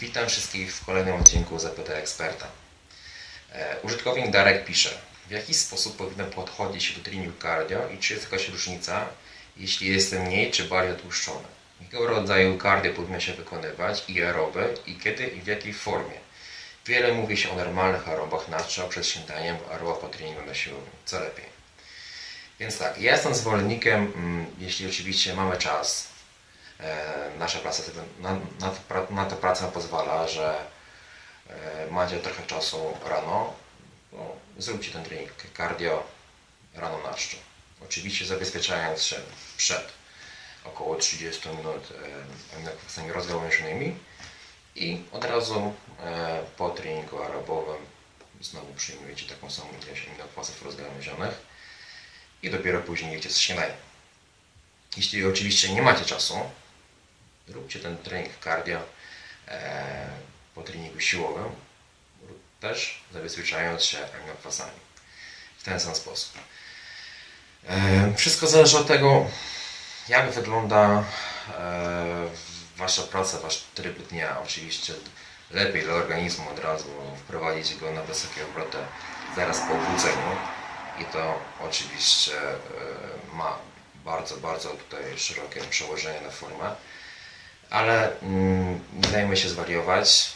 Witam wszystkich w kolejnym odcinku Zapytaj Eksperta. E, Użytkownik Darek pisze, w jaki sposób powinno podchodzić do treningu cardio i czy jest jakaś różnica, jeśli jestem mniej czy bardziej tłuszczony? Jakiego rodzaju cardio powinno się wykonywać i aeroby i kiedy i w jakiej formie? Wiele mówi się o normalnych aerobach na wczoraj przed śniadaniem, aeroba po treningu na siłowni. Co lepiej? Więc tak, ja jestem zwolennikiem, mm, jeśli oczywiście mamy czas, nasza praca na, na, to, na to praca pozwala, że e, macie trochę czasu rano, no, zróbcie ten trening cardio rano na czczo. Oczywiście zabezpieczając się przed około 30 minut e, aminokwasami rozgałęzionymi i od razu e, po treningu aerobowym znowu przyjmujecie taką samą ilość aminokwasów rozgałęzionych i dopiero później jecie z śniadania. Jeśli oczywiście nie macie czasu, róbcie ten trening cardio e, po treningu siłowym, też zabezpieczając się aminokwasami. W ten sam sposób. E, wszystko zależy od tego, jak wygląda e, Wasza praca, Wasz tryb dnia. Oczywiście lepiej dla organizmu od razu wprowadzić go na wysokie obroty zaraz po obudzeniu i to oczywiście ma bardzo, bardzo tutaj szerokie przełożenie na formę, ale mm, nie dajmy się zwariować.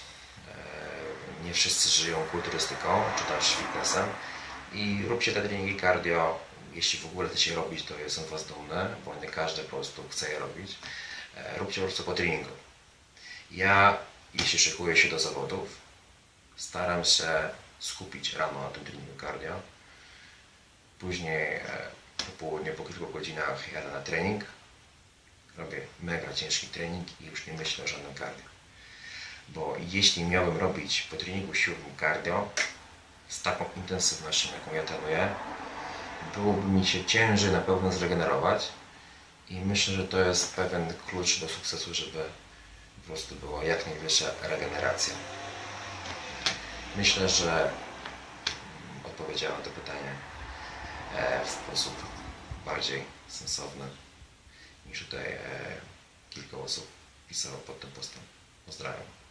E, Nie wszyscy żyją kulturystyką czy też fitnessem i róbcie te treningi cardio. Jeśli w ogóle chcecie robić, to jestem Was dumny, bo nie każdy po prostu chce je robić. E, Róbcie po prostu po treningu. Ja, jeśli szykuję się do zawodów, staram się skupić rano na tym treningu cardio. Później e, po południu, po kilku godzinach jadę na trening. Robię mega ciężki trening i już nie myślę o żadnym cardio. Bo jeśli miałbym robić po treningu siłowni cardio z taką intensywnością, jaką ja trenuję, byłoby mi się ciężej na pewno zregenerować i myślę, że to jest pewien klucz do sukcesu, żeby po prostu była jak najwyższa regeneracja. Myślę, że odpowiedziałem na to pytanie e, w sposób bardziej sensowny niż tutaj e, kilka osób pisało pod tym postem. Pozdrawiam.